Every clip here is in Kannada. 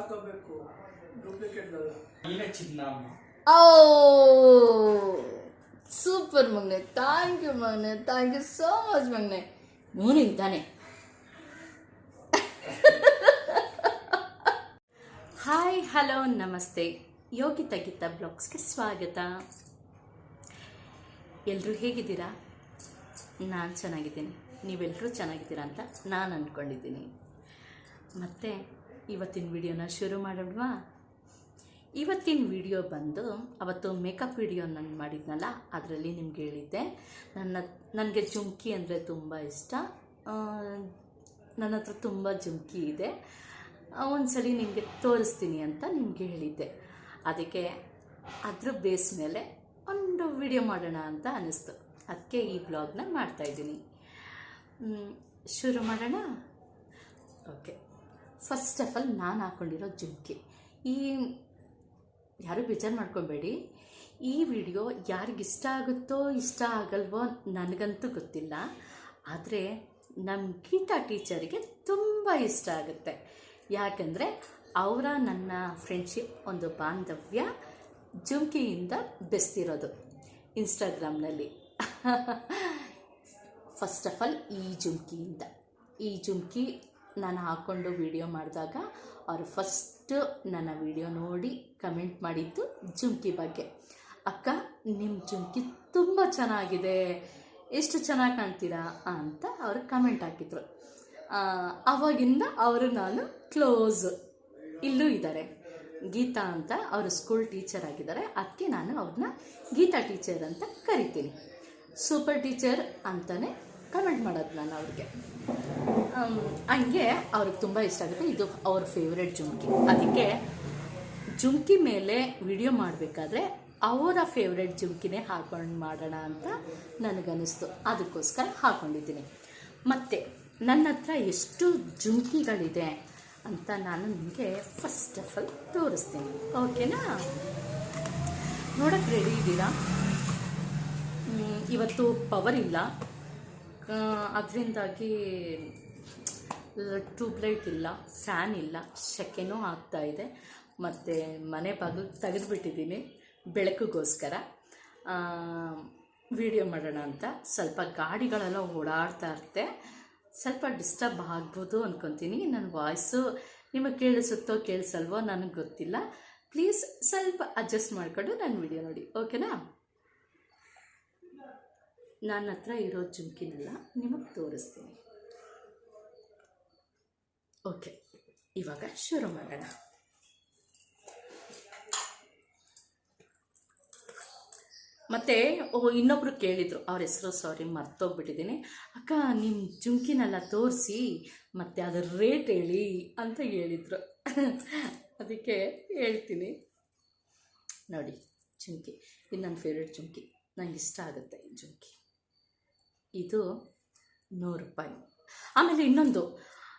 ಹಾಕೋಬೇಕು. ಡೂಪ್ಲಿಕೇಟ್ ನೀನೇ ಚಿನ್ನಮ್ಮ ಓ ಸೂಪರ್ ಮಗನೆ ಥ್ಯಾಂಕ್ ಯು ಮಗನೆ ಥ್ಯಾಂಕ್ ಯು ಸೋ ಮಚ್ ಮಗನೆ ನೂರು ತಾನೆ ಹಾಯ್ ಹಲೋ ನಮಸ್ತೆ. ಯೋಗಿತಾ ಗೀತಾ ಬ್ಲಾಗ್ಸ್ಗೆ ಸ್ವಾಗತ. ಎಲ್ಲರೂ ಹೇಗಿದ್ದೀರಾ? ನಾನು ಚೆನ್ನಾಗಿದ್ದೀನಿ. ನೀವೆಲ್ಲರೂ ಚೆನ್ನಾಗಿದ್ದೀರಾ ಅಂತ ನಾನು ಅಂದ್ಕೊಂಡಿದ್ದೀನಿ ಮತ್ತು ಇವತ್ತಿನ ವಿಡಿಯೋನ ಶುರು ಮಾಡೋಣವಾ? ಇವತ್ತಿನ ವಿಡಿಯೋ ಬಂದು ಅವತ್ತು ಮೇಕಪ್ ವಿಡಿಯೋ ನಾನು ಮಾಡಿದ್ನಲ್ಲ, ಅದರಲ್ಲಿ ನಿಮ್ಗೆ ಹೇಳಿದ್ದೆ. ನನ್ನ, ನನಗೆ ಜುಮ್ಕಿ ಅಂದರೆ ತುಂಬ ಇಷ್ಟ. ನನ್ನ ಹತ್ರ ತುಂಬ ಜುಮ್ಕಿ ಇದೆ. ಒಂದ್ಸಲಿ ನಿಮಗೆ ತೋರಿಸ್ತೀನಿ ಅಂತ ನಿಮಗೆ ಹೇಳಿದ್ದೆ. ಅದಕ್ಕೆ ಅದ್ರ ಬೇಸ್ ಮೇಲೆ ಒಂದು ವಿಡಿಯೋ ಮಾಡೋಣ ಅಂತ ಅನ್ನಿಸ್ತು ಅದಕ್ಕೆ ಈ ಬ್ಲಾಗ್ನ ಮಾಡ್ತಾಯಿದ್ದೀನಿ ಶುರು ಮಾಡೋಣ? ಓಕೆ ಫಸ್ಟ್ ಆಫ್ ಆಲ್ ನಾನು ಹಾಕ್ಕೊಂಡಿರೋ ಜುಮ್ಕೆ. ಈ ಯಾರು ಬೇಜಾರು ಮಾಡ್ಕೊಬೇಡಿ. ಈ ವಿಡಿಯೋ ಯಾರಿಗೆ ಇಷ್ಟ ಆಗುತ್ತೋ ಇಷ್ಟ ಆಗಲ್ವೋ ನನಗಂತೂ ಗೊತ್ತಿಲ್ಲ. ಆದರೆ ನಮ್ಮ ಗೀತಾ ಟೀಚರಿಗೆ ತುಂಬ ಇಷ್ಟ ಆಗುತ್ತೆ. ಯಾಕಂದರೆ ಅವರ ನನ್ನ ಫ್ರೆಂಡ್ಶಿಪ್ ಒಂದು ಬಾಂಧವ್ಯ, ಜುಮ್ಕಿಯಿಂದ ಬೆಸ್ತಿರೋದು ಇನ್ಸ್ಟಾಗ್ರಾಮ್ನಲ್ಲಿ ಫಸ್ಟ್ ಆಫ್ ಆಲ್ ಈ ಜುಮ್ಕಿಯಿಂದ. ಈ ಜುಮ್ಕಿ ನಾನು ಹಾಕ್ಕೊಂಡು ವಿಡಿಯೋ ಮಾಡಿದಾಗ ಅವರು ಫಸ್ಟು ನನ್ನ ವಿಡಿಯೋ ನೋಡಿ ಕಮೆಂಟ್ ಮಾಡಿದ್ದು ಜುಮ್ಕಿ ಬಗ್ಗೆ. ಅಕ್ಕ ನಿಮ್ಮ ಜುಮ್ಕಿ ತುಂಬ ಚೆನ್ನಾಗಿದೆ. ಎಷ್ಟು ಚೆನ್ನಾಗಿ ಕಾಣ್ತೀರಾ? ಅಂತ ಅವರು ಕಮೆಂಟ್ ಹಾಕಿದರು. ಆವಾಗಿಂದ ಅವರು ನಾನು ಕ್ಲೋಸ್ ಇಲ್ಲೂ ಇದ್ದಾರೆ. ಗೀತಾ ಅಂತ ಅವರು ಸ್ಕೂಲ್ ಟೀಚರ್ ಆಗಿದ್ದಾರೆ. ಅದಕ್ಕೆ ನಾನು ಅವ್ರನ್ನ ಗೀತಾ ಟೀಚರ್ ಅಂತ ಕರಿತೀನಿ. ಸೂಪರ್ ಟೀಚರ್ ಅಂತಲೇ ಕಮೆಂಟ್ ಮಾಡೋದು ನಾನು ಅವ್ರಿಗೆ. ಹಂಗೆ ಅವ್ರಿಗೆ ತುಂಬ ಇಷ್ಟ ಆಗುತ್ತೆ. ಇದು ಅವ್ರ ಫೇವ್ರೆಟ್ ಜುಮ್ಕಿ. ಅದಕ್ಕೆ ಜುಮ್ಕಿ ಮೇಲೆ ವಿಡಿಯೋ ಮಾಡಬೇಕಾದ್ರೆ ಅವರ ಫೇವ್ರೆಟ್ ಜುಮ್ಕಿನೇ ಹಾಕೊಂಡು ಮಾಡೋಣ ಅಂತ ನನಗನ್ನಿಸ್ತು. ಅದಕ್ಕೋಸ್ಕರ ಹಾಕೊಂಡಿದ್ದೀನಿ. ಮತ್ತು ನನ್ನ ಹತ್ರ ಎಷ್ಟು ಜುಮ್ಕಿಗಳಿದೆ ಅಂತ ನಾನು ನಿಮಗೆ ಫಸ್ಟ್ ಆಫ್ ಆಲ್ ತೋರಿಸ್ತೀನಿ. ಓಕೆನಾ ನೋಡಕ್ಕೆ ರೆಡಿ ಇದ್ದೀರಾ? ಇವತ್ತು ಪವರ್ ಇಲ್ಲ. ಅದರಿಂದಾಗಿ ಟ್ಯೂಬ್ಲೈಟ್ ಇಲ್ಲ ಫ್ಯಾನ್ ಇಲ್ಲ, ಸೆಕೆನೂ ಇದೆ. ಮತ್ತು ಮನೆ ಬಾಗಿಲು ತೆಗೆದುಬಿಟ್ಟಿದ್ದೀನಿ ಬೆಳಕಿಗೋಸ್ಕರ. ವಿಡಿಯೋ ಮಾಡೋಣ ಅಂತ. ಸ್ವಲ್ಪ ಗಾಡಿಗಳೆಲ್ಲ ಓಡಾಡ್ತಾ ಇರ್ತೆ ಸ್ವಲ್ಪ ಡಿಸ್ಟರ್ಬ್ ಆಗ್ಬೋದು ಅಂದ್ಕೊತೀನಿ ನನ್ನ ವಾಯ್ಸು ನಿಮಗೆ ಕೇಳಿಸುತ್ತೋ ಕೇಳಿಸಲ್ವೋ ನನಗೆ ಗೊತ್ತಿಲ್ಲ. ಪ್ಲೀಸ್ ಸ್ವಲ್ಪ ಅಡ್ಜಸ್ಟ್ ಮಾಡಿಕೊಂಡು ನನ್ನ ವಿಡಿಯೋ ನೋಡಿ. ಓಕೆನಾ ನನ್ನ ಹತ್ರ ಇರೋ ಜುಮ್ಕಿನೆಲ್ಲ ನಿಮಗೆ ತೋರಿಸ್ತೀನಿ. ಓಕೆ ಇವಾಗ ಶುರು ಮಾಡೋಣ. ಮತ್ತು ಇನ್ನೊಬ್ರು ಕೇಳಿದರು, ಅವ್ರ ಹೆಸರು ಸಾರಿ ಮರ್ತೋಗ್ಬಿಟ್ಟಿದ್ದೀನಿ. ಅಕ್ಕ ನಿಮ್ಮ ಜುಮ್ಕಿನೆಲ್ಲ ತೋರಿಸಿ, ಮತ್ತು ಅದರ ರೇಟ್ ಹೇಳಿ ಅಂತ ಹೇಳಿದ್ರು. ಅದಕ್ಕೆ ಹೇಳ್ತೀನಿ. ನೋಡಿ, ಜುಮ್ಕಿ, ಇದು ನನ್ನ ಫೇವ್ರೆಟ್ ಜುಮ್ಕಿ. ನಂಗೆ ಇಷ್ಟ ಆಗುತ್ತೆ ಈ ಇದು ನೂರು ರೂಪಾಯಿ. ಆಮೇಲೆ ಇನ್ನೊಂದು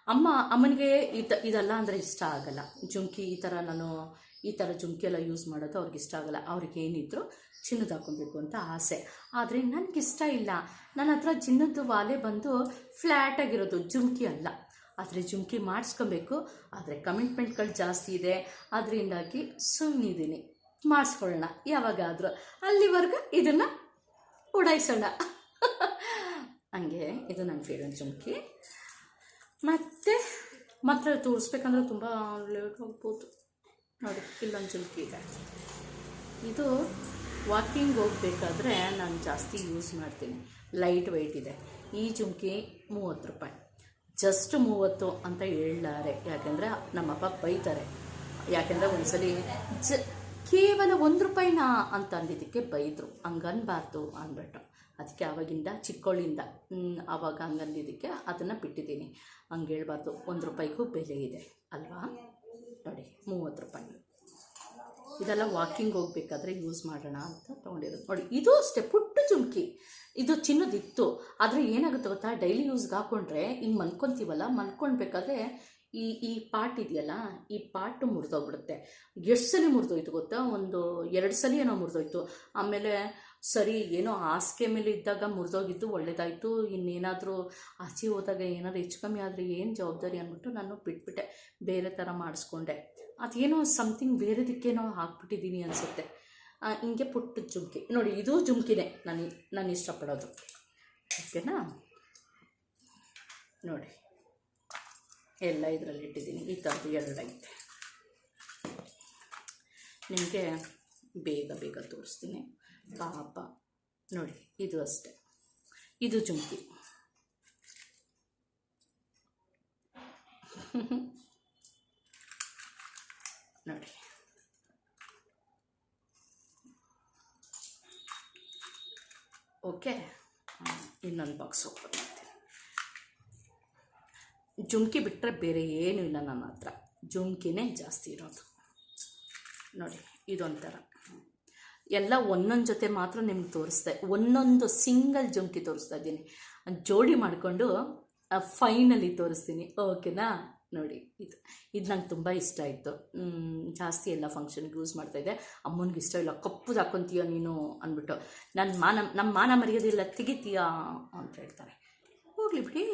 ಅಮ್ಮ, ಅಮ್ಮನಿಗೆ ಇದು ಇದೆಲ್ಲ ಅಂದರೆ ಇಷ್ಟ ಆಗಲ್ಲ. ಜುಮ್ಕಿ ಈ ಥರ ನಾನು ಈ ಥರ ಜುಮ್ಕಿ ಎಲ್ಲ ಯೂಸ್ ಮಾಡೋದು ಅವ್ರಿಗೆ ಇಷ್ಟ ಆಗಲ್ಲ. ಅವ್ರಿಗೆ ಏನಿದ್ರು ಚಿನ್ನದ ಹಾಕೊಬೇಕು ಅಂತ ಆಸೆ. ಆದರೆ ನನಗಿಷ್ಟ ಇಲ್ಲ. ನನ್ನ ಹತ್ರ ಚಿನ್ನದ ವಾಲೆ ಬಂದು ಫ್ಲ್ಯಾಟಾಗಿರೋದು ಜುಮ್ಕಿ ಅಲ್ಲ. ಆದರೆ ಜುಮ್ಕಿ ಮಾಡಿಸ್ಕೊಬೇಕು. ಆದರೆ ಕಮಿಟ್ಮೆಂಟ್ಗಳು ಜಾಸ್ತಿ ಇದೆ. ಅದರಿಂದಾಗಿ ಸುಮ್ಮನಿದ್ದೀನಿ ಮಾಡಿಸ್ಕೊಳ್ಳೋಣ. ಯಾವಾಗಾದರೂ. ಅಲ್ಲಿವರೆಗೂ ಇದನ್ನು ಉಡಾಯಿಸೋಣ. ಹಂಗೆ ಇದು ನನ್ನ ಫೇವ್ರೆಟ್ ಜುಮ್ಕಿ. ಮತ್ತು? ಮಾತ್ರ ತೋರಿಸ್ಬೇಕಂದ್ರೆ ತುಂಬ ಲೇಟ್ ಹೋಗ್ಬೋದು ನೋಡಿ, ಇಲ್ಲೊಂದು ಚುಲ್ಕಿ ಇದೆ. ಇದು ವಾಕಿಂಗ್ ಹೋಗಬೇಕಾದ್ರೆ ನಾನು ಜಾಸ್ತಿ ಯೂಸ್ ಮಾಡ್ತೀನಿ. ಲೈಟ್ ವೆಯ್ಟ್ ಇದೆ. ಈ ಜುಮ್ಕಿ ಮೂವತ್ತು ರೂಪಾಯಿ. ಜಸ್ಟ್ ಮೂವತ್ತು ಅಂತ ಹೇಳಲಾರೆ ಯಾಕೆಂದರೆ ನಮ್ಮಪ್ಪ ಬೈತಾರೆ. ಯಾಕೆಂದರೆ ಒಂದ್ಸಲಿ ಜ ಕೇವಲ ಒಂದು ರೂಪಾಯಿನ ಅಂತ ಅಂದಿದ್ದಕ್ಕೆ ಬೈದರು. ಹಂಗನ್ಬಾರ್ದು ಅಂದ್ಬಿಟ್ಟು ಅದಕ್ಕೆ ಆವಾಗಿಂದ ಚಿಕ್ಕವಳಿಂದ ಆವಾಗ ಹಂಗಂದಿದ್ದಕ್ಕೆ ಅದನ್ನು ಬಿಟ್ಟಿದ್ದೀನಿ. ಹಂಗೆ ಹೇಳ್ಬಾರ್ದು ಒಂದು ರೂಪಾಯಿಗೂ ಬೆಲೆ ಇದೆ, ಅಲ್ವಾ? ನೋಡಿ, ಮೂವತ್ತು ರೂಪಾಯಿ. ಇದೆಲ್ಲ ವಾಕಿಂಗ್ ಹೋಗ್ಬೇಕಾದ್ರೆ ಯೂಸ್ ಮಾಡೋಣ ಅಂತ ತೊಗೊಂಡಿರೋದು. ನೋಡಿ, ಇದು ಅಷ್ಟೇ, ಪುಟ್ಟ ಜುಮ್ಕಿ. ಇದು ಚಿನ್ನದಿತ್ತು. ಆದರೆ ಏನಾಗುತ್ತೆ ಗೊತ್ತಾ? ಡೈಲಿ ಯೂಸ್ಗೆ ಹಾಕ್ಕೊಂಡ್ರೆ ಹಿಂಗೆ ಮಲ್ಕೊತೀವಲ್ಲ ಮಲ್ಕೊಳ್ಬೇಕಾದ್ರೆ ಈ ಈ ಪಾಟ್ ಇದೆಯಲ್ಲ, ಈ ಪಾಟು ಮುರಿದೋಗ್ಬಿಡುತ್ತೆ. ಎಷ್ಟು ಸಲ ಮುರಿದೋಯ್ತು ಗೊತ್ತಾ? ಒಂದು ಎರಡು ಸಲ ಏನೋ ಮುರಿದೋಯ್ತು. ಆಮೇಲೆ ಸರಿ, ಏನೋ ಹಾಸಿಗೆ ಮೇಲೆ ಇದ್ದಾಗ ಮುರಿದೋಗಿದ್ದು ಒಳ್ಳೇದಾಯಿತು. ಇನ್ನೇನಾದರೂ ಆಚೆ ಹೋದಾಗ ಏನಾದರೂ ಹೆಚ್ಚು ಕಮ್ಮಿ ಆದರೆ ಏನು ಜವಾಬ್ದಾರಿ ಅಂದ್ಬಿಟ್ಟು ನಾನು ಬಿಟ್ಬಿಟ್ಟೆ. ಬೇರೆ ಥರ ಮಾಡಿಸ್ಕೊಂಡೆ. ಅದೇನೋ ಸಮಥಿಂಗ್ ಬೇರೆದಕ್ಕೇನೋ ಹಾಕ್ಬಿಟ್ಟಿದ್ದೀನಿ ಅನಿಸುತ್ತೆ. ಹಿಂಗೆ ಪುಟ್ಟ ಜುಮ್ಕಿ. ನೋಡಿ, ಇದು ಜುಮ್ಕಿನೇ. ನಾನು ನಾನು ಇಷ್ಟಪಡೋದು. ಓಕೆನಾ? ನೋಡಿ. ಎಲ್ಲ ಇದರಲ್ಲಿ ಇಟ್ಟಿದ್ದೀನಿ. ಈ ಥರದ್ದು ಎರಡೈತೆ. ನಿಮಗೆ ಬೇಗ ಬೇಗ ತೋರಿಸ್ತೀನಿ. ಪಾಪ. ನೋಡಿ, ಇದು ಅಷ್ಟೆ. ಇದು ಜುಮ್ಕಿ. ನೋಡಿ. ಓಕೆ. ಇನ್ನೊಂದು ಬಾಕ್ಸ್ ಓಪನ್ ಜುಮ್ಕಿ ಬಿಟ್ಟರೆ ಬೇರೆ ಏನೂ ಇಲ್ಲ ನನ್ನ ಹತ್ರ. ಜುಮ್ಕಿನೇ ಜಾಸ್ತಿ ಇರೋದು. ನೋಡಿ, ಇದೊಂಥರ. ಎಲ್ಲ ಒಂದೊಂದು ಜೊತೆ ಮಾತ್ರ ನಿಮ್ಗೆ ತೋರಿಸ್ದೆ. ಒಂದೊಂದು ಸಿಂಗಲ್ ಜುಮ್ಕಿ ತೋರಿಸ್ತಾ ಇದ್ದೀನಿ. ಜೋಡಿ ಮಾಡಿಕೊಂಡು ಫೈನಲಿ ತೋರಿಸ್ತೀನಿ. ಓಕೆನಾ? ನೋಡಿ, ಇದು ಇದು ನಂಗೆ ತುಂಬ ಇಷ್ಟ ಆಯಿತು. ಜಾಸ್ತಿ ಎಲ್ಲ ಫಂಕ್ಷನ್ಗೆ ಯೂಸ್ ಮಾಡ್ತಾಯಿದ್ದೆ ಅಮ್ಮನಿಗೆ ಇಷ್ಟ ಇಲ್ಲ. ಕಪ್ಪು ಹಾಕ್ಕೊಂತೀಯ ನೀನು ಅಂದ್ಬಿಟ್ಟು. ನನ್ನ ಮಾನ ನಮ್ಮ ಮಾನ ಮರ್ಯಾದೆಲ್ಲ ತೆಗಿತೀಯಾ ಅಂತ ಹೇಳ್ತಾರೆ. ಹೋಗ್ಲಿ ಬಿಡಿ.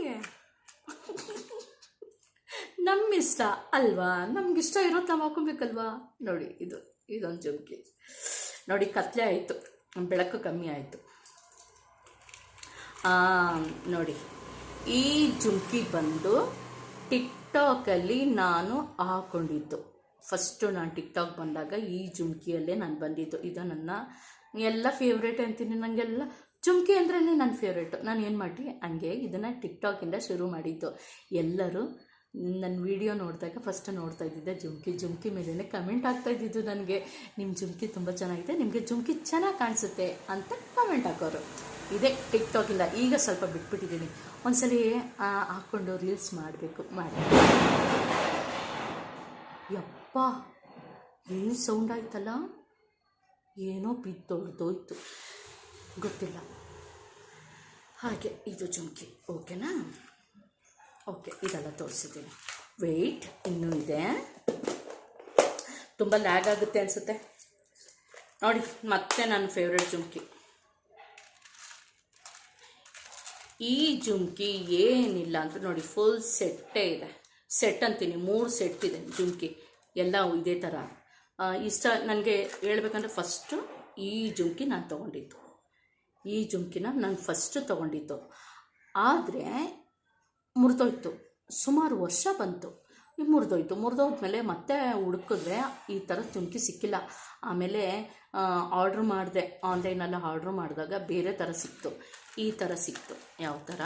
ನಮ್ಮ ಇಷ್ಟ ಅಲ್ವಾ? ನಮ್ಗೆ ಇಷ್ಟ ಇರೋದು ನಾವು ಹಾಕೊಬೇಕಲ್ವಾ ನೋಡಿ, ಇದು, ಇದೊಂದು ಜುಮ್ಕಿ. ನೋಡಿ, ಕತ್ಲೆ ಆಯಿತು. ಬೆಳಕು ಕಮ್ಮಿ ಆಯಿತು. ನೋಡಿ, ಈ ಜುಮ್ಕಿ ಬಂದು ಟಿಕ್ಟಾಕಲ್ಲಿ ನಾನು ಹಾಕೊಂಡಿದ್ದು. ಫಸ್ಟು ನಾನು ಟಿಕ್ಟಾಕ್ ಬಂದಾಗ ಈ ಜುಮ್ಕಿಯಲ್ಲೇ ನಾನು ಬಂದಿದ್ದು. ಇದು ನನ್ನ ಎಲ್ಲ ಫೇವ್ರೇಟ್ ಅಂತೀನಿ. ನನಗೆಲ್ಲ ಜುಮ್ಕಿ ಅಂದ್ರೇ ನನ್ನ ಫೇವ್ರೇಟು ನಾನು ಏನು ಮಾಡಿ ಹಂಗೆ ಇದನ್ನು ಟಿಕ್ಟಾಕಿಂದ ಶುರು ಮಾಡಿದ್ದು. ಎಲ್ಲರೂ ನನ್ನ ವಿಡಿಯೋ ನೋಡಿದಾಗ ಫಸ್ಟ್ ನೋಡ್ತಾ ಇದ್ದಿದ್ದೆ, ಜುಮ್ಕಿ ಜುಮ್ಕಿ ಮೇಲೇ ಕಮೆಂಟ್ ಆಗ್ತಾ ಇದ್ದಿದ್ದು ನನಗೆ. ನಿಮ್ಮ ಜುಮ್ಕಿ ತುಂಬ ಚೆನ್ನಾಗಿದೆ, ನಿಮಗೆ ಜುಮ್ಕಿ ಚೆನ್ನಾಗಿ ಕಾಣಿಸುತ್ತೆ ಅಂತ ಕಮೆಂಟ್ ಹಾಕೋರು. ಇದೇ ಟಿಕ್ಟಾಕಿಂದ ಈಗ ಸ್ವಲ್ಪ ಬಿಟ್ಬಿಟ್ಟಿದ್ದೀನಿ. ಒಂದ್ಸಲಿ ಸಲ ಹಾಕ್ಕೊಂಡು ರೀಲ್ಸ್ ಮಾಡಬೇಕು, ಮಾಡಿ. ಯಪ್ಪ, ಏನು ಸೌಂಡ್ ಆಯ್ತಲ್ಲ? ಏನೋ ಬಿದ್ದೊಳ್ದೋಯ್ತು ಗೊತ್ತಿಲ್ಲ. ಹಾಗೆ, ಇದು ಜುಮ್ಕಿ ಓಕೆನಾ ಓಕೆ, ಇದೆಲ್ಲ ತೋರಿಸಿದ್ದೀನಿ. ವೆಯ್ಟ್ ಇನ್ನೂ ಇದೆ. ತುಂಬ ಲ್ಯಾಗ್ ಆಗುತ್ತೆ ಅನಿಸುತ್ತೆ. ನೋಡಿ, ಮತ್ತೆ ನನ್ನ ಫೇವ್ರೆಟ್ ಜುಮ್ಕಿ. ಈ ಜುಮ್ಕಿ ಏನಿಲ್ಲ ಅಂತ ನೋಡಿ ಫುಲ್ ಸೆಟ್ಟೇ ಇದೆ. ಸೆಟ್ ಅಂತೀನಿ, ಮೂರು ಸೆಟ್ ಇದೆ ಜುಮ್ಕಿ. ಎಲ್ಲ ಇದೇ ಥರ ಇಷ್ಟ, ನನಗೆ ಹೇಳ್ಬೇಕಂದ್ರೆ ಫಸ್ಟು ಈ ಜುಮ್ಕಿ ನಾನು ತೊಗೊಂಡಿದ್ದು. ಈ ಜುಮ್ಕಿನ ನಾನು ಫಸ್ಟು ತೊಗೊಂಡಿದ್ದು. ಆದರೆ ಮುರಿದೋಯ್ತು. ಸುಮಾರು ವರ್ಷ ಬಂತು. ಮುರಿದೋಯ್ತು. ಮುರಿದೋದ್ಮೇಲೆ ಮತ್ತೆ ಹುಡುಕಿದ್ರೆ ಈ ಥರ ಜುಮ್ಕಿ ಸಿಕ್ಕಿಲ್ಲ. ಆಮೇಲೆ ಆರ್ಡ್ರ್ ಮಾಡಿದೆ. ಆನ್ಲೈನಲ್ಲಿ ಆರ್ಡ್ರ್ ಮಾಡಿದಾಗ ಬೇರೆ ಥರ ಸಿಕ್ತು. ಈ ಥರ ಸಿಕ್ತು. ಯಾವ ಥರ?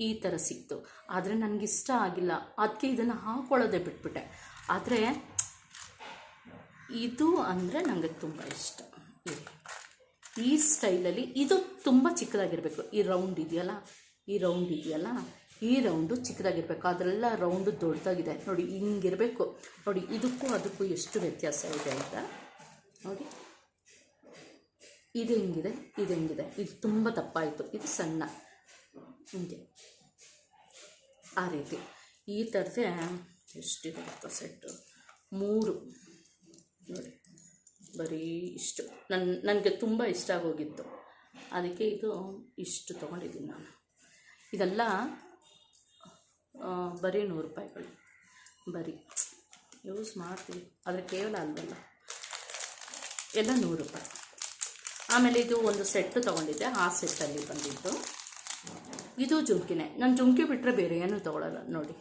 ಈ ಥರ ಸಿಕ್ತು. ಆದರೆ ನನಗಿಷ್ಟ ಆಗಿಲ್ಲ. ಅದಕ್ಕೆ ಇದನ್ನು ಹಾಕೊಳ್ಳೋದೇ ಬಿಟ್ಬಿಟ್ಟೆ. ಆದರೆ, ಇದು ಅಂದರೆ ನನಗೆ ತುಂಬ ಇಷ್ಟ. ಈ ಸ್ಟೈಲಲ್ಲಿ ಇದು ತುಂಬ ಚಿಕ್ಕದಾಗಿರಬೇಕು. ಈ ರೌಂಡ್ ಇದೆಯಲ್ಲ? ಈ ರೌಂಡ್ ಇದೆಯಲ್ಲ? ಈ ರೌಂಡು ಚಿಕ್ಕದಾಗಿರಬೇಕು. ಅದರೆಲ್ಲ ರೌಂಡು ದೊಡ್ಡದಾಗಿದೆ. ನೋಡಿ, ಹಿಂಗಿರಬೇಕು. ನೋಡಿ, ಇದಕ್ಕೂ ಅದಕ್ಕೂ ಎಷ್ಟು ವ್ಯತ್ಯಾಸ ಇದೆ ಅಂತ. ನೋಡಿ. ಇದು ಹೆಂಗಿದೆ? ಇದು ಹೆಂಗಿದೆ? ಇದು ತುಂಬ ದಪ್ಪಾಯಿತು ಇದು ಸಣ್ಣ. ಹಿಂಗೆ. ಆ ರೀತಿ. ಈ ಥರದೇ ಎಷ್ಟಿದೆ ಸೆಟ್ಟು? ಮೂರು. ಬರೀ ಇಷ್ಟು ನನ್ನ ನನಗೆ ತುಂಬ ಇಷ್ಟ ಆಗೋಗಿತ್ತು. ಅದಕ್ಕೆ ಇದು ಇಷ್ಟು ತೊಗೊಂಡಿದ್ದೀನಿ ನಾನು. ಇದೆಲ್ಲ ಬರೀ ನೂರು ರೂಪಾಯಿಗಳು. ಬರೀ, ಯೂಸ್ ಮಾಡ್ತೀವಿ ಆದರೆ ಕೇವಲ ಅಲ್ವಲ್ಲ. ಎಲ್ಲ ನೂರು ರೂಪಾಯಿ. ಆಮೇಲೆ ಇದು ಒಂದು ಸೆಟ್ಟು ತೊಗೊಂಡಿದ್ದೆ, ಆ ಸೆಟ್ಟಲ್ಲಿ ಬಂದಿದ್ದು. ಇದು ಜುಮ್ಕಿನೇ. ನಾನು ಜುಮ್ಕಿ ಬಿಟ್ಟರೆ ಬೇರೆ ಏನೂ ತೊಗೊಳಲ್ಲ, ನೋಡಿ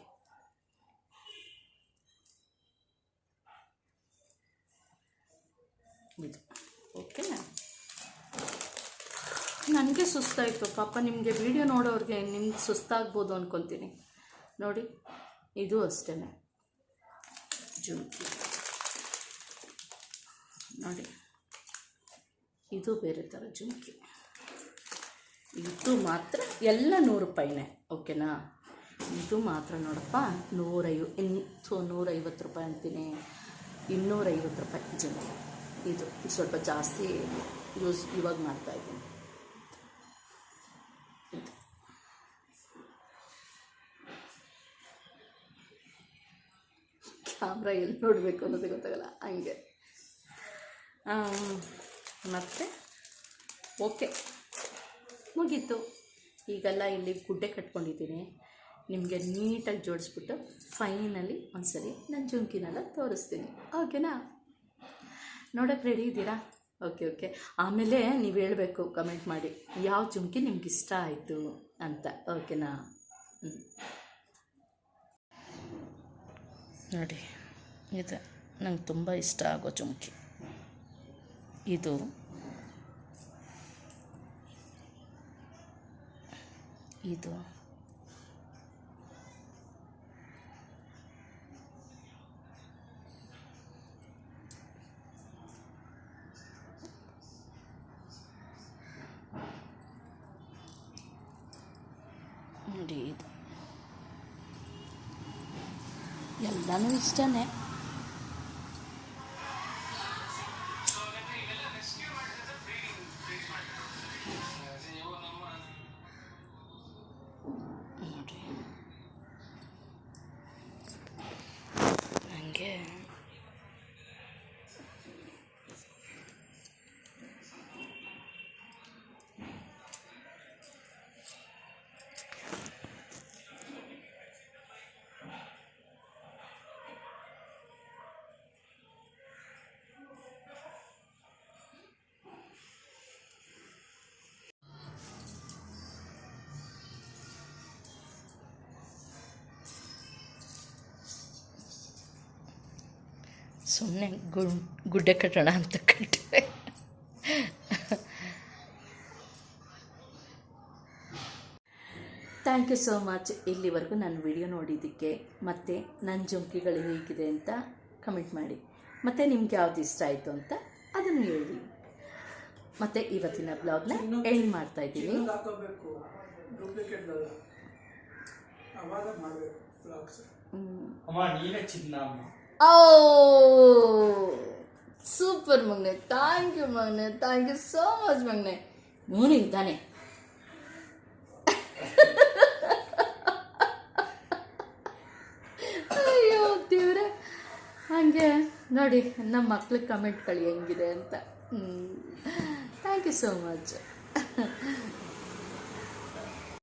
ಇದು ಓಕೆ ನನಗೆ ಸುಸ್ತಾಯಿತು. ಪಾಪ ನಿಮಗೆ ವಿಡಿಯೋ ನೋಡೋರಿಗೆ ನಿಮ್ಗೆ ಸುಸ್ತಾಗ್ಬೋದು ಅಂದ್ಕೊತೀನಿ ನೋಡಿ, ಇದು ಅಷ್ಟೇ ಜುಮ್ಕಿ. ನೋಡಿ, ಇದು ಬೇರೆ ಥರ ಜುಮ್ಕಿ. ಇದು ಮಾತ್ರ ಎಲ್ಲ ನೂರು ರೂಪಾಯಿನೇ, ಓಕೆನಾ? ಇದು ಮಾತ್ರ ನೋಡಪ್ಪ, ನೂರೈವ, ಇನ್ನು ನೂರೈವತ್ತು ರೂಪಾಯಿ ಅಂತೀನಿ. ಇನ್ನೂರೈವತ್ತು ರೂಪಾಯಿ ಜುಮ್ಕಿ. ಇದು ಸ್ವಲ್ಪ ಜಾಸ್ತಿ ಯೂಸ್ ಇವಾಗ ಮಾಡ್ತಾ ಕ್ಯಾಮ್ರಾ ಎಲ್ಲಿ ನೋಡಬೇಕು ಅನ್ನೋದು ಗೊತ್ತಾಗಲ್ಲ, ಹಂಗೆ. ಮತ್ತೆ? ಓಕೆ. ಮುಗೀತು. ಈಗೆಲ್ಲ ಇಲ್ಲಿ ಗುಡ್ಡೆ ಕಟ್ಕೊಂಡಿದ್ದೀನಿ. ನಿಮಗೆ ನೀಟಾಗಿ ಜೋಡಿಸ್ಬಿಟ್ಟು ಫೈನಲಿ ಒಂದ್ಸರಿ ನನ್ನ ಜುಮ್ಕಿನೆಲ್ಲ ತೋರಿಸ್ತೀನಿ. ಓಕೆನಾ? ನೋಡೋಕ್ಕೆ ರೆಡಿ ಇದ್ದೀರಾ? Okay okay. ಆಮೇಲೆ ನೀವು ಹೇಳಬೇಕು ಕಮೆಂಟ್ ಮಾಡಿ. ಯಾವ ಜುಮ್ಕಿ ನಿಮ್ಗೆ ಇಷ್ಟ ಆಯಿತು ಅಂತ. ಓಕೆನಾ? ಹ್ಞೂ ನೋಡಿ ಇದು ನಂಗೆ ತುಂಬ ಇಷ್ಟ ಆಗೋ ಜುಮ್ಕಿ ಇದು ಇದು. ನೋಡಿ ಇದು. Ganda ng isda, eh. ಸುಮ್ಮನೆ ಗುಡ್ಡೆ ಕಟ್ಟೋಣ ಅಂತ ಕಟ್ಟಿದೆ. ಥ್ಯಾಂಕ್ ಯು ಸೋ ಮಚ್ ಇಲ್ಲಿವರೆಗೂ ನನ್ನ ವಿಡಿಯೋ ನೋಡಿದ್ದಕ್ಕೆ ಮತ್ತು ನನ್ನ ಜುಮ್ಕಿಗಳು ಹೇಗಿದೆ ಅಂತ ಕಮೆಂಟ್ ಮಾಡಿ. ಮತ್ತು ನಿಮ್ಗೆ ಯಾವ್ದು ಇಷ್ಟ ಆಯಿತು ಅಂತ ಅದನ್ನು ಹೇಳಿ. ಮತ್ತು ಇವತ್ತಿನ ಬ್ಲಾಗ್ನ ಎಂಡ್ ಮಾಡ್ತಾ ಇದ್ದೀನಿ. ಇನ್ನೊಂದು ಓ ಸೂಪರ್ ಮಗ್ನೆ ಥ್ಯಾಂಕ್ ಯು ಮಗ್ನೆ ಥ್ಯಾಂಕ್ ಯು ಸೋ ಮಚ್ ಮಗ್ನೆ ಇವನು ಇದ್ದಾನೆ ಅಯ್ಯೋ, ದೇವ್ರೆ. ಹಾಗೆ ನೋಡಿ, ನಮ್ಮ ಮಕ್ಳಿಗೆ ಕಮೆಂಟ್ಗಳು ಹೆಂಗಿದೆ ಅಂತ. Thank you so much